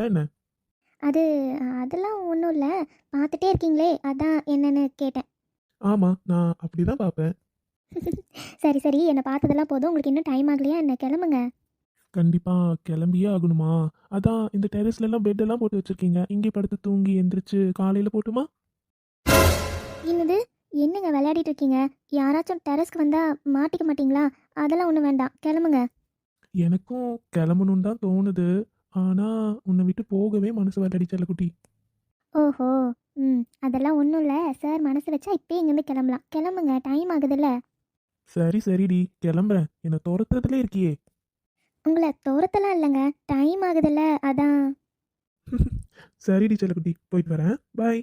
என்ன? அது அதெல்லாம் ஒன்றும் இல்லை. பார்த்துட்டே இருக்கீங்களே அதான் என்னன்னு கேட்டேன். ஆமாம் நான் அப்படி தான் பார்ப்பேன். சரி சரி என்னை பார்த்ததெல்லாம் போதும். உங்களுக்கு இன்னும் டைம் ஆகலையா? என்ன கிளம்புங்க. கண்டிப்பாக கிளம்பியே ஆகணுமா? அதான் இந்த டெரஸ்லலாம் பெட்டெல்லாம் போட்டு வச்சுருக்கீங்க. இங்கே படுத்து தூங்கி எந்திரிச்சு காலையில் போட்டுமா? என்னது? என்னங்க விளையாடிட்டு இருக்கீங்க? யாராச்சும் டெரஸ்க்கு வந்தால் மாட்டிக்க மாட்டீங்களா? அதெல்லாம் ஒன்றும் வேண்டாம். கிளம்புங்க. எனக்கும் கிளம்பணுன்னு தான் தோணுது. ஆனால் உன்னை விட்டு போகவே மனசு வரடி செல்லக்குட்டி. ஓஹோ ம் அதெல்லாம் ஒன்றும் இல்லை. சார் மனசு வச்சா இப்போயே இங்கேருந்து கிளம்பலாம். கிளம்புங்க டைம் ஆகுதுல்ல. சரி சரிடி கிளம்புறேன். என்னை துரத்துறதுலே இருக்கியே. உங்களை தோரத்தெல்லாம் இல்லைங்க. டைம் ஆகுதுல்ல அதான். சரிடி செல்லக்குட்டி போயிட்டு வரேன். பாய்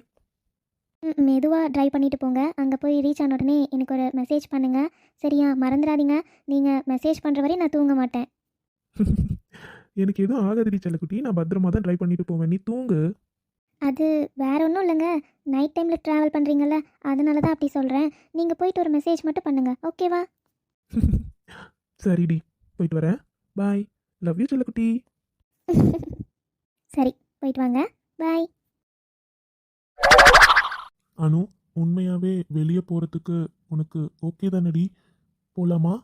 மெதுவாக ட்ரைவ் பண்ணிட்டு போங்க. அங்கே போய் ரீச் ஆன உடனே எனக்கு ஒரு மெசேஜ் பண்ணுங்க. சரியா மறந்துடாதீங்க. நீங்கள் மெசேஜ் பண்ணுற வரையும் நான் தூங்க மாட்டேன். எனக்கு எதுவும் ஆகாதடி செல்லக்குட்டி. நான் பத்திரமா தான் ட்ரை பண்ணிட்டு போவேன். நீ தூங்கு. அது வேற ஒன்றும் இல்லைங்க. நைட் டைமில் ட்ராவல் பண்ணுறீங்கல்ல அதனால தான் அப்படி சொல்கிறேன் நீங்கள் போயிட்டு ஒரு மெசேஜ் மட்டும் பண்ணுங்க. ஓகேவா சரிடி. போயிட்டு வரேன். பாய் லவ் யூ செல்லக்குட்டி. சரி போயிட்டு வாங்க. பாய் அனு உண்மையாவே வெளியே போகிறதுக்கு உனக்கு ஓகே தானடி? போகலாமா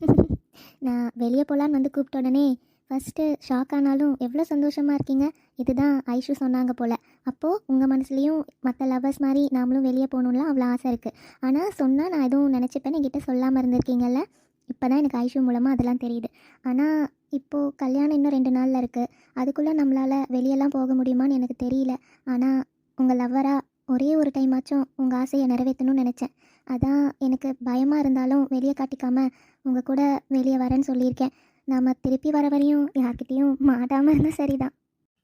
நான் வெளியே போகலான்னு வந்து கூப்பிட்ட உடனே ஃபஸ்ட்டு ஷாக் ஆனாலும் எவ்வளோ சந்தோஷமாக இருக்கீங்க? இதுதான் ஐஷு சொன்னாங்க போல். அப்போது உங்கள் மனசுலேயும் மற்ற லவ்வர்ஸ் மாதிரி நாமளும் வெளியே போகணும்லாம் அவ்வளோ ஆசை இருக்குது ஆனால் சொன்னால் நான் எதுவும் நினச்சிப்பேன் என்கிட்ட சொல்லாமல் இருந்திருக்கீங்கல்ல? இப்போ தான் எனக்கு ஐஷு மூலமாக அதெல்லாம் தெரியுது. ஆனால் இப்போது கல்யாணம் இன்னும் ரெண்டு நாளில் இருக்குது அதுக்குள்ளே நம்மளால் வெளியெல்லாம் போக முடியுமான்னு எனக்கு தெரியல. ஆனால் உங்கள் லவ்வராக ஒரே ஒரு டைம் ஆச்சும் உங்கள் ஆசையை நிறைவேற்றணும்னு நினச்சேன். அதான் எனக்கு பயமாக இருந்தாலும் வெளியே காட்டிக்காமல் உங்கள் கூட வெளியே வரேன்னு சொல்லியிருக்கேன். நாம் திருப்பி வர வரையும் யார்கிட்டேயும் மாட்டாமல் இருந்தால் சரிதான்.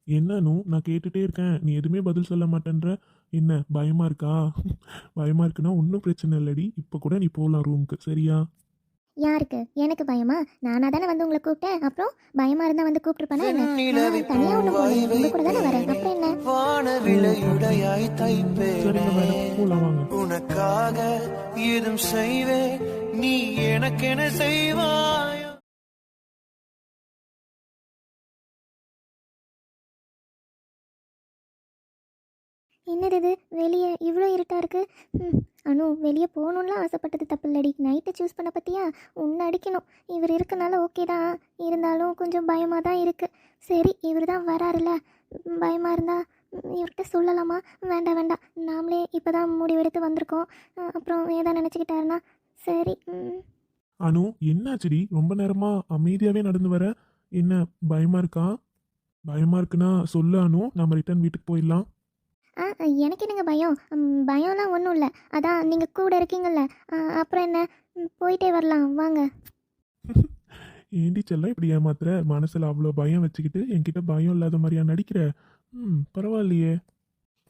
என்ன அனு? நான் கேட்டுட்டே இருக்கேன். நீ எதுவுமே பதில் சொல்ல மாட்டேன்ற. என்ன பயமா இருக்கா? பயமா இருக்குன்னா ஒன்றும் பிரச்சனை இல்லடி. இப்போ கூட நீ போகலாம் ரூமுக்கு. சரியா? யாருக்கு? எனக்கு பயமா? நானாக தானே வந்து உங்களை கூப்பிட்டேன். அப்புறம் பயமாக இருந்தால் வந்து கூப்பிட்டுருப்பேனா நான் கூட தானே வரேன். அப்புறம் என்ன? வானவிலையுடையாய் தைப்பேனே. உனக்காக ஏதும் செய்வேன். நீ எனக்கென செய்வாய்? என்னது இது? வெளியே இவ்வளோ இருட்டாக இருக்குது ம் அனு வெளியே போகணுன்லாம் ஆசைப்பட்டது தப்பு இல்லடி நைட்டை சூஸ் பண்ண பற்றியா உன்னை அடிக்கணும். இவர் இருக்கனால ஓகே தான். இருந்தாலும் கொஞ்சம் பயமாக தான் இருக்குது சரி இவர் தான் வராருல்ல பயமாக இருந்தால் இவர்கிட்ட சொல்லலாமா? வேண்டாம் வேண்டாம். நாமளே இப்போ தான் முடிவெடுத்து வந்திருக்கோம். அப்புறம் ஏதா நினச்சிக்கிட்டாருன்னா? சரி அனு என்னாச்சுடி? ரொம்ப நேரமாக அமைதியாகவே நடந்து வர? என்ன பயமாக இருக்கா? பயமாக இருக்குன்னா சொல்லு அனு. நம்ம ரிட்டர்ன் வீட்டுக்கு போயிடலாம். ஆ எனக்கு என்னங்க பயம்? பயம்லாம் ஒன்றும் இல்லை. அதான் நீங்கள் கூட இருக்கீங்கள்ல அப்புறம் என்ன? ம், போயிட்டே வரலாம். வாங்க. ஏண்டி செல்லம் இப்படி ஏமாத்துற? மனசில் அவ்வளோ பயம் வச்சுக்கிட்டு என்கிட்ட பயம் இல்லாத மாதிரியா நடிக்கிற? ம் பரவாயில்லையே.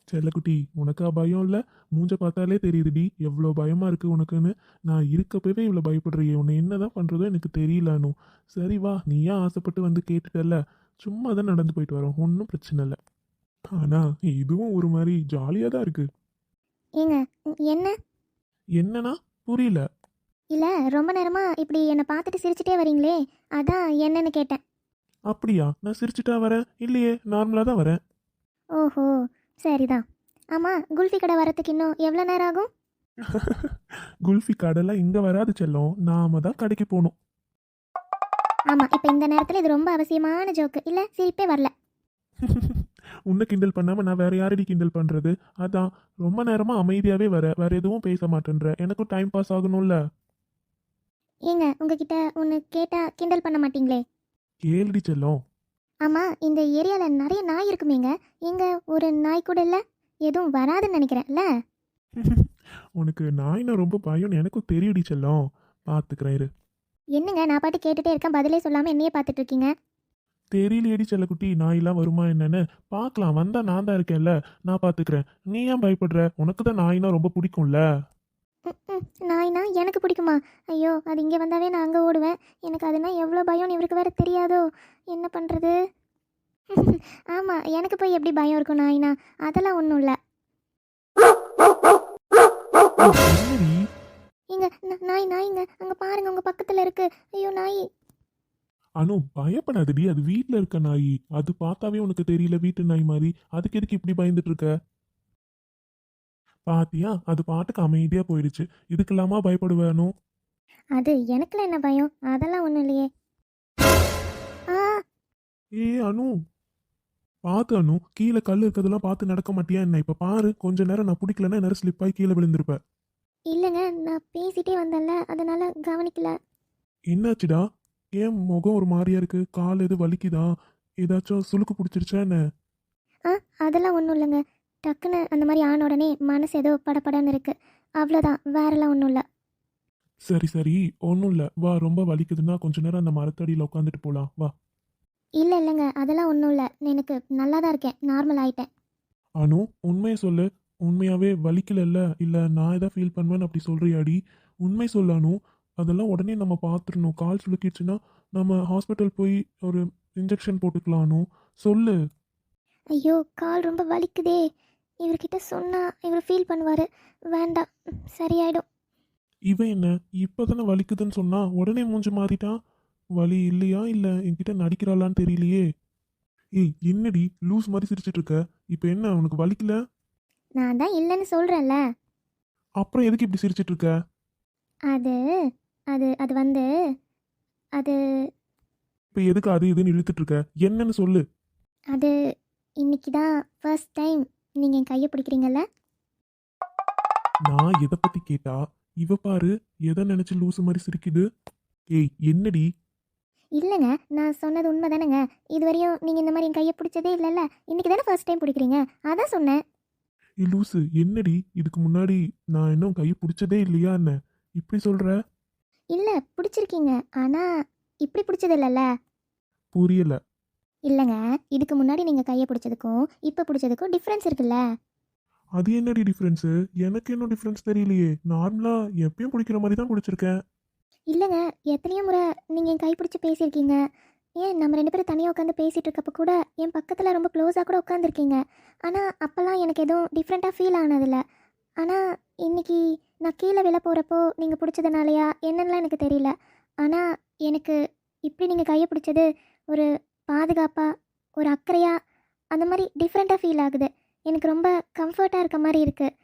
செல்லக்குட்டி உனக்கா பயம் இல்லை? மூஞ்ச பார்த்தாலே தெரியுதுடி. எவ்வளோ பயமாக இருக்குது உனக்குன்னு. நான் இருக்கப்பவே இவ்வளோ பயப்படுறியே. உன்னை என்ன தான் பண்ணுறதோ எனக்கு தெரியல சரி வா நீயா ஆசைப்பட்டு வந்து கேட்டுட்டல சும்மா தான் நடந்து போயிட்டு வரோம். ஒன்றும் பிரச்சனை இல்லை. ஆனா இதுவும் ஒரு மாதிரி ஜாலியாக தான் இருக்கு. ஏங்க என்ன? என்னன்னா புரியல. இல்லை ரொம்ப நேரமாக இப்படி என்னை பார்த்துட்டு சிரிச்சிட்டே வரீங்களே அதான் என்னன்னு கேட்டேன். அப்படியா? நான் சிரிச்சுட்டா வரேன் இல்லையே நார்மலாக தான் வரேன். ஓஹோ சரிதான். ஆமாம் குல்ஃபி கடை வரத்துக்கு இன்னும் எவ்வளோ நேரம் ஆகும்? குல்ஃபி கடைலாம் இங்கே வராது செல்லம். நாம தான் கடைக்கு போகணும் ஆமாம் இப்போ இந்த நேரத்தில் இது ரொம்ப அவசியமான ஜோக்கு இல்லை சிரிப்பே வரல. உன்னை கிண்டல் பண்ணாம நான் வேற யாரடி கிண்டல் பண்றது? அதான் ரொம்ப நேரமா அமைதியாவே வர வேற எதுவும் பேச மாட்டேன்ற. எனக்கும் டைம் பாஸ் ஆகணும்ல? ஏங்க உங்ககிட்ட ஒன்று கேட்டால் கிண்டல் பண்ண மாட்டீங்களே? கேளுடி செல்லம். ஆமாம் இந்த ஏரியாவில் நிறைய நாய் இருக்குமேங்க. எங்கே ஒரு நாய் கூட இல்லை? எதுவும் வராதுன்னு நினைக்கிறேன்ல? உனக்கு நாய்னா ரொம்ப பயம்னு எனக்கும் தெரியுடி செல்லம். பார்த்துக்கிறேன் இரு. என்னங்க நான் பாட்டு கேட்டுட்டே இருக்கேன். பதிலே சொல்லாமல் என்னையே பார்த்துட்டு இருக்கீங்க. தெரியலையேடி செல்லக்குட்டி நாயெல்லாம் வருமா என்னன்னு? பார்க்கலாம். வந்தா நான் தான் இருக்கேன்ல. நான் பார்த்துக்கிறேன். நீ ஏன் பயப்படுற? உனக்கு தான் நாய்னா ரொம்ப பிடிக்கும்ல. நாய்னா எனக்கு பிடிக்குமா? ஐயோ அது இங்கே வந்தாவே நான் அங்கே ஓடுவேன். எனக்கு அதுனா எவ்வளோ பயம்னு இவருக்கு வேற தெரியாதோ? என்ன பண்ணுறது ஆமாம் எனக்கு போய் எப்படி பயம் இருக்கும் நாய்னா? அதெல்லாம் ஒன்றும் இல்லை. இங்க நாய் நாய்ங்க அங்கே பாருங்க உங்கள் பக்கத்தில் இருக்கு. ஐயோ நாய். அனு பயப்படாதடி. அது வீட்ல இருக்க நாய். அது பார்த்தாவே உனக்கு தெரியல வீட்டு நாய் மாதிரி. அதுக்கு எதுக்கு இப்படி பயந்துட்டு இருக்க? பாத்தியா? அது பாட்டுக்கு அமைதியா போயிடுச்சு. இதுக்கெல்லாமா பயப்படுவேனும் அது எனக்குலாம் என்ன பயம்? அதெல்லாம் ஒன்றும் இல்லையே. ஏ அனு! பார்த்து அனு. கீழே கல் இருக்கிறதெல்லாம் பார்த்து நடக்க மாட்டியா என்ன? இப்ப பாரு. கொஞ்ச நேரம் நான் பிடிக்கலன்னா நேரம் ஸ்லிப் ஆகி கீழே விழுந்திருப்ப. இல்லைங்க நான் பேசிட்டே வந்தேன்ல. அதனால கவனிக்கல. என்னாச்சுடா? ஏன் முகம் ஒரு மாதிரியா இருக்கு? கால் எது வலிக்குதா? ஏதாச்சும் சுளுக்கு பிடிச்சிருச்சா என்ன? ஆ அதெல்லாம் ஒன்றும் இல்லைங்க. டக்குன்னு அந்த மாதிரி ஆன உடனே மனசு ஏதோ படபடன்னு இருக்கு. அவ்வளோதான் வேறெல்லாம் ஒன்றும் இல்லை. சரி சரி. ஒன்றும் இல்லை. வா ரொம்ப வலிக்குதுன்னா கொஞ்ச நேரம் அந்த மரத்தடியில் உட்காந்துட்டு போலாம். வா. இல்லை இல்லைங்க. அதெல்லாம் ஒன்றும் இல்லை. எனக்கு நல்லா தான் இருக்கேன். நார்மல் ஆயிட்டேன். அனு உண்மையை சொல்லு. உண்மையாவே வலிக்கலல்ல இல்லை? நான் எதாவது ஃபீல் பண்ணுவேன்னு அப்படி சொல்றியாடி? உண்மை சொல்லு அனு. அதெல்லாம் உடனே நம்ம பார்த்துடணும். கால் சுளுக்கிடுச்சுன்னா நம்ம ஹாஸ்பிட்டல் போய் ஒரு இன்ஜெக்ஷன் போட்டுக்கலாம் அனு சொல்லு. ஐயோ கால் ரொம்ப வலிக்குதே. இவர்கிட்ட சொன்னால் இவர் ஃபீல் பண்ணுவார். வேண்டாம். சரியாயிடும். இவன் என்ன? இப்போதானே வலிக்குதுன்னு சொன்னா உடனே மூஞ்சி மாறிட்டான் வலி இல்லையா இல்லை என்கிட்ட நடிக்கிறாளான்னு தெரியலையே. ஏய் என்னடி லூஸ் மாதிரி சிரிச்சிட்டு இருக்க? இப்போ என்ன உனக்கு வலிக்கல? நான் தான் இல்லைன்னு சொல்கிறேன்ல அப்புறம் எதுக்கு இப்படி சிரிச்சிட்டு இருக்க? அது அது அது வந்து அது இப்போ எதுக்கு அது இதுன்னு இழுத்துட்டு இருக்க என்னன்னு சொல்லு. அது இன்னைக்கு தான் ஃபர்ஸ்ட் டைம் நீங்கள் என் கையை பிடிக்கிறீங்கல்ல? நான் எதை பத்தி கேட்டா இவ பாரு எதை நினைச்சு லூசு மாதிரி சிரிக்குது? ஏய் என்னடி? இல்லைங்க நான் சொன்னது உண்மை தானேங்க இதுவரையும் நீங்கள் இந்த மாதிரி என் கையை பிடிச்சதே இல்லைல்ல. இன்னைக்கு தானே ஃபர்ஸ்ட் டைம் பிடிக்கிறீங்க? அதான் சொன்னேன். ஏய் லூசு என்னடி? இதுக்கு முன்னாடி நான் இன்னும் கையை பிடிச்சதே இல்லையா என்ன? இப்படி சொல்ற? இல்லை பிடிச்சிருக்கீங்க. ஆனால் இப்படி பிடிச்சது இல்லைல்ல புரியல. இல்லைங்க. இதுக்கு முன்னாடி நீங்கள் கையை பிடிச்சதுக்கும் இப்போ பிடிச்சதுக்கும் டிஃப்ரென்ஸ் இருக்குல்ல? அது என்னடி டிஃப்ரென்ஸு எனக்கு என்ன டிஃப்ரென்ஸ் தெரியலையே. நார்மலா எப்பயும் பிடிக்கிற மாதிரி தான் பிடிச்சிருக்கேன். இல்லைங்க. எத்தனையோ முறை நீங்கள் என் கை பிடிச்சி பேசியிருக்கீங்க. ஏன் நம்ம ரெண்டு பேரும் தனியாக உட்காந்து பேசிகிட்டு இருக்கப்ப கூட என் பக்கத்தில் ரொம்ப க்ளோஸாக கூட உட்காந்துருக்கீங்க. ஆனால் அப்போல்லாம் எனக்கு எதுவும் டிஃப்ரெண்ட்டாக ஃபீல் ஆனதில்ல. ஆனால் இன்னைக்கு நான் கீழே விழ போகிறப்போ நீங்கள் பிடிச்சதுனாலையா என்னன்னுலாம் எனக்கு தெரியல. ஆனால் எனக்கு இப்படி நீங்கள் கையை பிடிச்சது ஒரு பாதுகாப்பாக ஒரு அக்கறையாக அந்த மாதிரி டிஃப்ரெண்ட்டாக ஃபீல் ஆகுது. எனக்கு ரொம்ப கம்ஃபர்ட்டாக இருக்க மாதிரி இருக்குது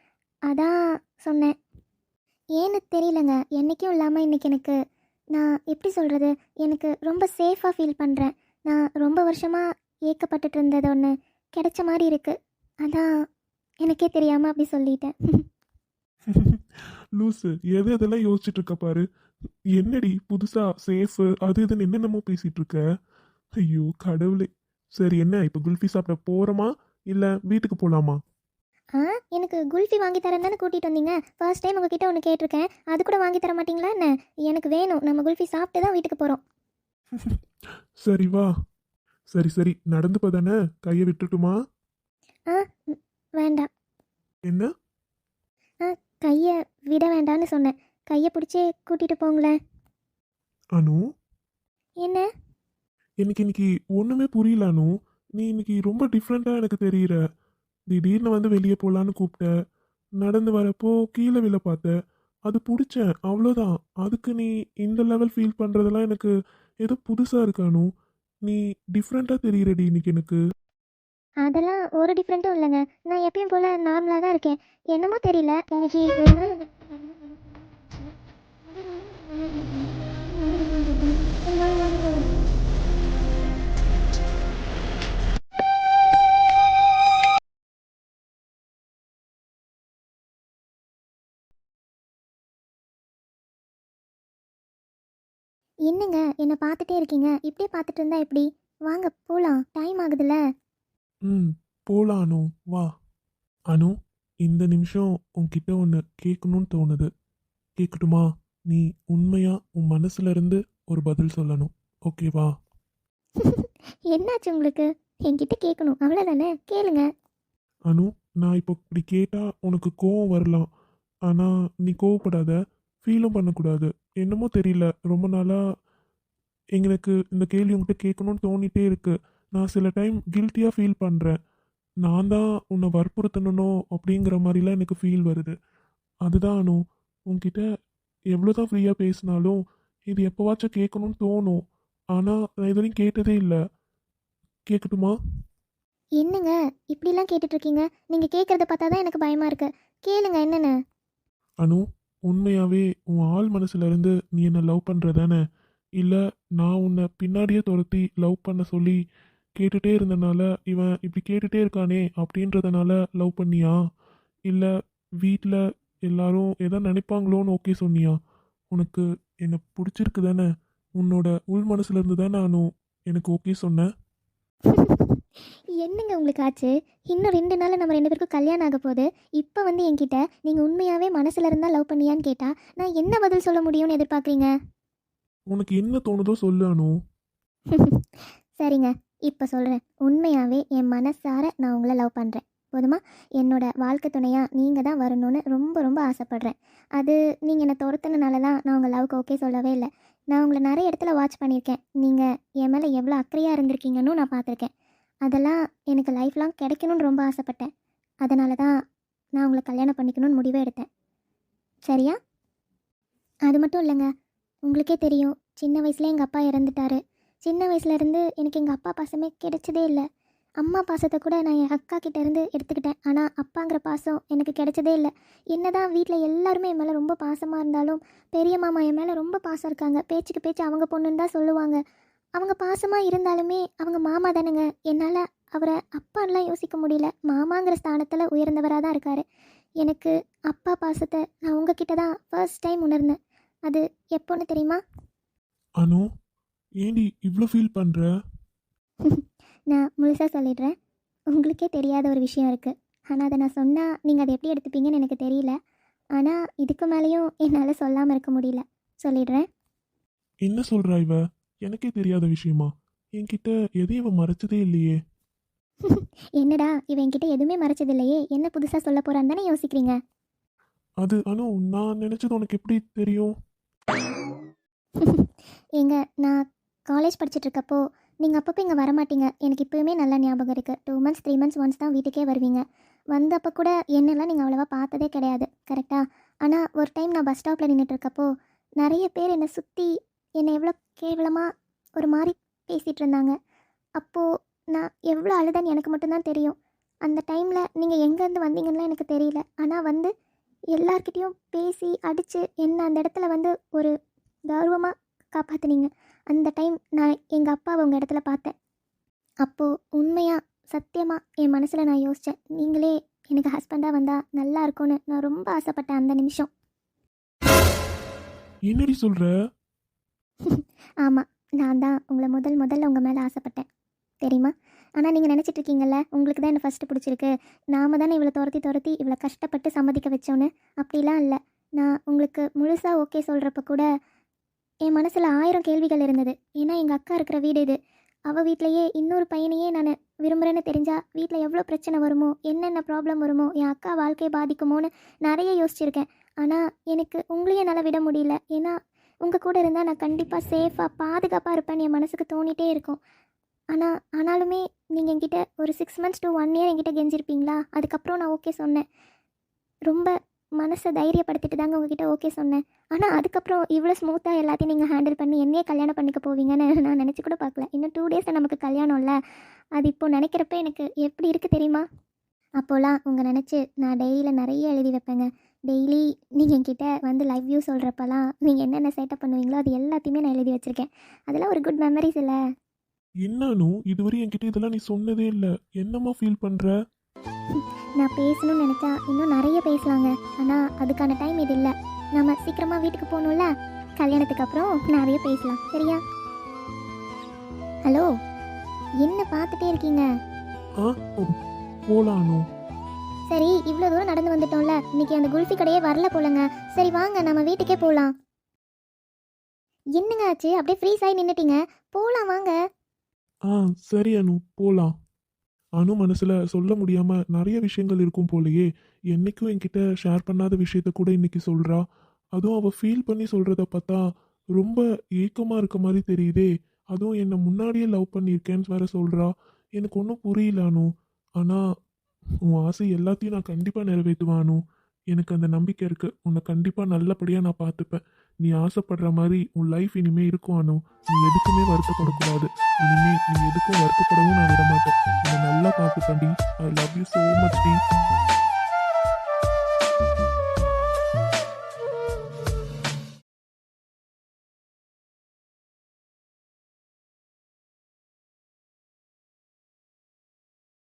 அதான் சொன்னேன். ஏன்னு தெரியலங்க. என்றைக்கும் இல்லாமல் இன்றைக்கி எனக்கு நான் எப்படி சொல்கிறது எனக்கு ரொம்ப சேஃபாக ஃபீல் பண்ணுறேன் நான் ரொம்ப வருஷமாக ஏக்கப்பட்டுட்டு இருந்தது ஒன்று கிடைச்ச மாதிரி இருக்குது அதான் எனக்கே தெரியாமல் அப்படி சொல்லிட்டேன். லூசு எது எதெல்லாம் யோசிச்சுட்டு இருக்க பாரு? என்னடி புதுசா சேஃப் அது இதுன்னு என்னென்னமோ பேசிட்டு இருக்க? ஐயோ கடவுளே. சரி என்ன இப்போ குல்ஃபி சாப்பிட போறோமா? இல்ல வீட்டுக்கு போலாமா? ஆ எனக்கு குல்ஃபி வாங்கி தரேன் தானே கூட்டிகிட்டு வந்தீங்க? ஃபர்ஸ்ட் டைம் உங்ககிட்ட ஒன்று கேட்டிருக்கேன். அது கூட வாங்கி தர மாட்டீங்களா என்ன? எனக்கு வேணும். நம்ம குல்ஃபி சாப்பிட்டு தான் வீட்டுக்கு போகிறோம் சரி வா. சரி சரி. நடந்து போதானே கையை விட்டுட்டுமா? ஆ வேண்டாம். என்ன? கையை விட வேண்டாம்னு சொன்னேன். கையை பிடிச்சே கூட்டிகிட்டு போங்களேன். அனு? என்ன? எனக்கு இன்னைக்கு ஒண்ணுமே புரியல அனு. நீ இன்னைக்கு ரொம்ப டிஃப்ரெண்டா எனக்கு தெரியுற. திடீர்னு வந்து வெளியே போலான்னு கூப்பிட்ட நடந்து வரப்போ கீழே விழ பார்த்த. அது பிடிச்சேன் அவ்வளோதான் அதுக்கு நீ இந்த லெவல் ஃபீல் பண்றதெல்லாம் எனக்கு ஏதோ புதுசா இருக்கு அனு. நீ டிஃப்ரெண்டா தெரியுறடி இன்னைக்கு எனக்கு. அதெல்லாம் ஒரு டிஃப்ரெண்ட்டும் இல்லைங்க. நான் எப்பயும் போல் நார்மலாக தான் இருக்கேன். என்னமோ தெரியல. என்னங்க என்னை பார்த்துட்டே இருக்கீங்க. இப்படியே பார்த்துட்டு இருந்தா எப்படி? வாங்க போகலாம் டைம் ஆகுதுல்ல ம் போலாம் அனு வா. அனு இந்த நிமிஷம் உன்கிட்ட ஒன்று கேட்கணும்னு தோணுது. கேட்கட்டுமா நீ உண்மையா உன் மனசுல இருந்து ஒரு பதில் சொல்லணும். ஓகேவா என்னாச்சு உங்களுக்கு? என்கிட்ட கேட்கணும் அவ்வளோதானே கேளுங்க. அனு நான் இப்போ இப்படி கேட்டா உனக்கு கோவம் வரலாம். ஆனா நீ கோவப்படாத. ஃபீலும் பண்ணக்கூடாது. என்னமோ தெரியல. ரொம்ப நாளா எங்களுக்கு இந்த கேள்வி உங்ககிட்ட கேட்கணும்னு தோணிட்டே இருக்கு. நான் சில டைம் கில்ட்டியா ஃபீல் பண்றேன். நான் தான் உன்னை வற்புறுத்தணுனோ அப்படிங்கிற மாதிரிலாம் எனக்கு ஃபீல் வருது. அதுதான் அனு உன்கிட்ட எவ்வளோதான் ஃப்ரீயாக பேசினாலும் இது எப்போவாச்சும் கேட்கணும்னு தோணும். ஆனால் நான் இது வரைக்கும் கேட்டதே இல்லை. கேட்கட்டுமா என்னங்க? இப்படிலாம் கேட்டுட்டு இருக்கீங்க நீங்கள் கேட்குறத பார்த்தா தான் எனக்கு பயமாக இருக்கு. கேளுங்க என்னென்னு. அனு உண்மையாவே உன் ஆள் மனசுல இருந்து நீ என்ன லவ் பண்ற தானே இல்ல நான் உன்னை பின்னாடியே துரத்தி லவ் பண்ண சொல்லி கேட்டுட்டே இருந்தனால இவன் இப்படி கேட்டுட்டே இருக்கானே அப்படின்றதுனால லவ் பண்ணியா? இல்ல வீட்டில் எல்லாரும் எதை நினைப்பாங்களோன்னு ஓகே சொன்னியா? உனக்கு என்னை பிடிச்சிருக்கு தானே? உன்னோட உள் மனசுல இருந்து தானே அனு எனக்கு ஓகே சொன்னேன். என்னங்க உங்களுக்கு ஆச்சு? இன்னும் ரெண்டு நாள் நம்ம ரெண்டு பேருக்கும் கல்யாணம் ஆக போகுது. இப்போ வந்து என்கிட்ட நீங்கள் உண்மையாகவே மனசில் இருந்தால் லவ் பண்ணியான்னு கேட்டால் நான் என்ன பதில் சொல்ல முடியும்னு எதிர்பார்க்குறீங்க? உனக்கு என்ன தோணுதோ சொல்லு அனு. சரிங்க. இப்போ சொல்கிறேன் உண்மையாகவே என் மனசார நான் உங்களை லவ் பண்ணுறேன் போதுமா? என்னோட வாழ்க்கை துணையாக நீங்கள் தான் வரணும்னு ரொம்ப ரொம்ப ஆசைப்பட்றேன். அது நீங்கள் என்னை துரத்துனனால தான் நான் உங்கள் லவ்க்கு ஓகே சொல்லவே இல்லை. நான் உங்களை நிறைய இடத்துல வாட்ச் பண்ணியிருக்கேன். நீங்கள் என் மேலே எவ்வளோ அக்கறையாக இருந்திருக்கீங்கன்னு நான் பார்த்துருக்கேன். அதெல்லாம் எனக்கு லைஃப் லாங் கிடைக்கணும்னு ரொம்ப ஆசைப்பட்டேன். அதனால தான் நான் உங்களை கல்யாணம் பண்ணிக்கணும்னு முடிவே எடுத்தேன். சரியா? அது மட்டும் இல்லைங்க. உங்களுக்கே தெரியும். சின்ன வயசுல எங்கள் அப்பா இறந்துட்டாரு. சின்ன வயசுலேருந்து எனக்கு எங்கள் அப்பா பாசமே கிடைச்சதே இல்லை. அம்மா பாசத்தை கூட நான் என் அக்கா கிட்டேருந்து எடுத்துக்கிட்டேன். ஆனால் அப்பாங்கிற பாசம் எனக்கு கிடைச்சதே இல்லை. என்ன தான் வீட்டில் எல்லாருமே என் மேலே ரொம்ப பாசமாக இருந்தாலும் பெரிய மாமா என் மேலே ரொம்ப பாசம் இருக்காங்க. பேச்சுக்கு பேச்சு அவங்க பொண்ணுன்னு தான் சொல்லுவாங்க. அவங்க பாசமாக இருந்தாலுமே அவங்க மாமா தானுங்க. என்னால் அவரை அப்பான்லாம் யோசிக்க முடியல. மாமாங்கிற ஸ்தானத்தில் உயர்ந்தவராக தான் இருக்கார். எனக்கு அப்பா பாசத்தை நான் உங்ககிட்ட தான் ஃபர்ஸ்ட் டைம் உணர்ந்தேன். அது எப்போன்னு தெரியுமா? அனு ஏண்டி இவ்வளோ ஃபீல் பண்ற? நான் முழுசாக சொல்லிடுறேன். உங்களுக்கே தெரியாத ஒரு விஷயம் இருக்குது ஆனால் அதை நான் சொன்னால் நீங்கள் அதை எப்படி எடுத்துப்பீங்கன்னு எனக்கு தெரியல. ஆனால் இதுக்கு மேலேயும் என்னால் சொல்லாமல் இருக்க முடியல. சொல்லிடுறேன். என்ன சொல்றா இவ? எனக்கே தெரியாத விஷயமா? என்கிட்ட எதையும் இவ மறைச்சதே இல்லையே. என்னடா இவன் என்கிட்ட எதுவுமே மறைச்சது இல்லையே? என்ன புதுசாக சொல்ல போகிறான்னு தானே யோசிக்கிறீங்க? அது அனு நான் நினைச்சது உனக்கு எப்படி தெரியும்? எங்க நான் காலேஜ் படிச்சுட்ருக்கப்போ நீங்கள் அப்பப்போ இங்கே வரமாட்டீங்க. எனக்கு இப்போயுமே நல்ல ஞாபகம் இருக்குது two months three months once தான் வீட்டுக்கே வருவீங்க. வந்தப்போ கூட என்னெல்லாம் நீங்கள் அவ்வளோவா பார்த்ததே கிடையாது. கரெக்டாக ஆனால் ஒரு டைம் நான் பஸ் ஸ்டாப்பில் நின்றுட்டுருக்கப்போ நிறைய பேர் என்னை சுற்றி என்னை எவ்வளோ கேவலமாக ஒரு மாதிரி பேசிகிட்டு இருந்தாங்க அப்போது நான் எவ்வளோ அழுதேன்னு எனக்கு மட்டும்தான் தெரியும். அந்த டைமில் நீங்கள் எங்கேருந்து வந்தீங்கன்னா எனக்கு தெரியல. ஆனால் வந்து எல்லார்கிட்டேயும் பேசி அடித்து என்ன அந்த இடத்துல வந்து ஒரு கௌரவமாக காப்பாற்றுனீங்க அந்த டைம் நான் எங்கள் அப்பாவை உங்கள் இடத்துல பார்த்தேன். அப்போது உண்மையாக சத்தியமாக என் மனசில் நான் யோசித்தேன் நீங்களே எனக்கு ஹஸ்பண்டாக வந்தால் நல்லா இருக்கும்னு நான் ரொம்ப ஆசைப்பட்டேன் அந்த நிமிஷம். என்னடி சொல்ற? ஆமாம் நான் தான் உங்களை முதல் முதல்ல உங்கள் மேலே ஆசைப்பட்டேன். தெரியுமா? ஆனால் நீங்கள் நினச்சிட்டு இருக்கீங்கல்ல உங்களுக்கு தான் என்ன ஃபஸ்ட்டு பிடிச்சிருக்கு. நாம தானே இவ்வளோ துரத்தி துரத்தி இவ்வளோ கஷ்டப்பட்டு சம்மதிக்க வச்சோன்னு அப்படிலாம் இல்லை. நான் உங்களுக்கு முழுசாக ஓகே சொல்கிறப்ப கூட என் மனசில் ஆயிரம் கேள்விகள் இருந்தது. ஏன்னா எங்கள் அக்கா இருக்கிற வீடு இது. அவள் வீட்லேயே இன்னொரு பையனையே நான் விரும்புகிறேன்னு தெரிஞ்சால் வீட்டில் எவ்வளோ பிரச்சனை வருமோ என்னென்ன ப்ராப்ளம் வருமோ என் அக்கா வாழ்க்கையை பாதிக்குமோன்னு நிறைய யோசிச்சிருக்கேன். ஆனால் எனக்கு உங்களையும் என்னால் விட முடியல. ஏன்னா உங்கள் கூட இருந்தால் நான் கண்டிப்பாக சேஃபாக பாதுகாப்பாக இருப்பேன்னு என் மனசுக்கு தோணிகிட்டே இருக்கும். ஆனால் ஆனாலுமே நீங்கள் என்கிட்ட ஒரு six months to one year என்கிட்ட கெஞ்சிருப்பீங்களா? அதுக்கப்புறம் நான் ஓகே சொன்னேன். ரொம்ப மனசை தைரியப்படுத்திட்டு தாங்க உங்ககிட்ட ஓகே சொன்னேன். ஆனால் அதுக்கப்புறம் இவ்வளோ ஸ்மூத்தாக எல்லாத்தையும் நீங்கள் ஹேண்டில் பண்ணி என்னையே கல்யாணம் பண்ணிக்க போவீங்கன்னு நான் நினச்சி கூட பார்க்கல. இன்னும் டூ டேஸில் நமக்கு கல்யாணம் இல்லை. அது இப்போ நினைக்கிறப்ப எனக்கு எப்படி இருக்குது தெரியுமா? அப்போலாம் உங்கள் நினச்சி நான் டெய்லியில் நிறைய எழுதி வைப்பேங்க. டெய்லி நீங்கள் என்கிட்ட வந்து லைவ் வியூ சொல்கிறப்பெல்லாம் நீங்கள் என்னென்ன சேட்டப் பண்ணுவீங்களோ அது எல்லாத்தையுமே நான் எழுதி வச்சுருக்கேன். அதெல்லாம் ஒரு குட் மெமரிஸ் இல்லை. என்னானு இதுவரை என்கிட்ட இதெல்லாம் நீ சொன்னதே இல்லை. என்னம்மா ஃபீல் பண்ணுற நான் பேசணும்னு நினச்சா இன்னும் நிறைய பேசலாங்க. ஆனால் அதுக்கான டைம் இது இல்லை. நம்ம சீக்கிரமாக வீட்டுக்கு போகணும்ல? கல்யாணத்துக்கு அப்புறம் நிறைய பேசலாம். சரியா? ஹலோ? என்ன பார்த்துட்டே இருக்கீங்க? அனு சரி இவ்வளோ தூரம் நடந்து வந்துட்டோம்ல. இன்னைக்கு அந்த குல்ஃபி கடையே வரல போலங்க. சரி வாங்க நம்ம வீட்டுக்கே போகலாம் என்னங்க ஆச்சு? அப்படியே ஃப்ரீஸ் ஆகி நின்றுட்டீங்க போகலாம் வாங்க. ஆ சரி அனு. போலாம். அணு மனசில் சொல்ல முடியாமல் நிறைய விஷயங்கள் இருக்கும் போலயே என்னைக்கும் என்கிட்ட ஷேர் பண்ணாத விஷயத்த கூட இன்னைக்கு சொல்கிறா அதுவும் அவள் ஃபீல் பண்ணி சொல்கிறத பார்த்தா ரொம்ப ஏக்கமாக இருக்க மாதிரி தெரியுதே. அதுவும் என்னை முன்னாடியே லவ் பண்ணியிருக்கேன்னு வேற சொல்கிறா எனக்கு ஒன்றும் புரியல அனு. ஆனால் உன் ஆசை எல்லாத்தையும் நான் கண்டிப்பாக நிறைவேற்றுவேன் அனு. எனக்கு அந்த நம்பிக்கை இருக்கு. உன்னை கண்டிப்பா நல்லபடியா நான் பார்த்துப்பேன். நீ ஆசைப்படுற மாதிரி உன் லைஃப் இனிமே இருக்கும் அனு. நீ எதுக்குமே வருத்தப்படக்கூடாது. இனிமே நீ எதுக்கும் வருத்தப்படவும் நான் விட மாட்டேன் உன்னை நல்லா பார்த்துப்பேன்டி I love you so much D.